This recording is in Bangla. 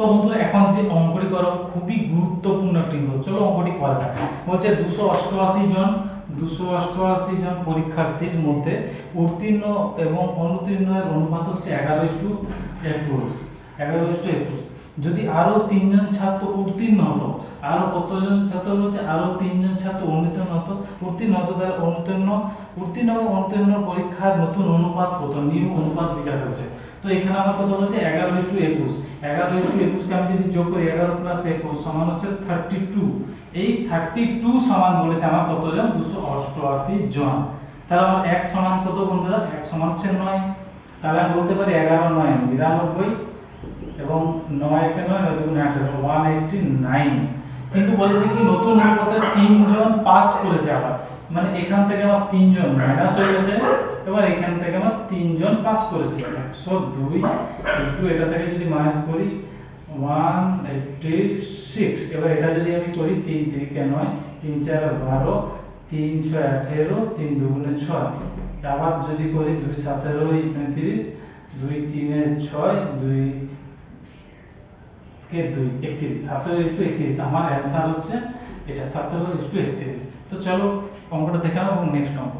তো বন্ধুরা এখন যে অঙ্কটি করা খুবই গুরুত্বপূর্ণ একটি চলো অঙ্কটি করা যাক। বলছে দুশো অষ্টআশি জন, দুশো অষ্টআশি জন পরীক্ষার্থীর মধ্যে উত্তীর্ণ এবং অনুপাত হচ্ছে এগারো টু একুশ। এগারো টু একুশ। যদি আরও তিনজন ছাত্র উত্তীর্ণ হতো, আরও কতজন ছাত্র আরও তিনজন ছাত্র অনুত্তীর্ণ হতো, উত্তীর্ণ হতো অনুত্তীর্ণ, উত্তীর্ণ এবং অনুত্তীর্ণ পরীক্ষার নতুন অনুপাত হতো অনুপাত জিজ্ঞাসা করছে। তো এখানে আমার কত বলছে এগারো টু একুশ। এগারো টু একুশকে আমি যদি যোগ করি, এগারো প্লাস একুশ সমান হচ্ছে থার্টি টু এই থার্টি টু সমান বলেছে আমার কত জন? দুশো অষ্টআশি জন। তাহলে আমার এক সমান কত বন্ধুরা? এক সমান হচ্ছে নয়। তাহলে আমি বলতে পারি এগারো, নয় নিরানব্বই এবং নয় একে নয় নয় দুগুণে আঠারো ওয়ান এইটটি নাইন কিন্তু বলেছে কি নতুন অনুপাতে তিনজন পাস করেছে আবার। মানে এখান থেকে আমার তিনজন মাইনাস হয়ে গেছে, এবার এখান থেকে আমার তিনজন পাস করেছে। একশো দুই একটু এটা থেকে যদি মাইনাস করি ওয়ান এইটটি সিক্স এবার এটা যদি আমি করি, তিন তিরিকে নয়, তিন চার বারো, তিন ছয় আঠেরো, তিন দুগুণে ছয়। আবার যদি করি, দুই সতেরো পঁয়ত্রিশ দুই তিনে ছয়, দুই কে দুই, একত্রিশ। সতেরো ইস্টু একত্রিশ। আমার অ্যান্সার হচ্ছে এটা সাতারো ইস টু একত্রিশ তো চলো অঙ্কটা দেখে নাও এবং নেক্সট অঙ্ক।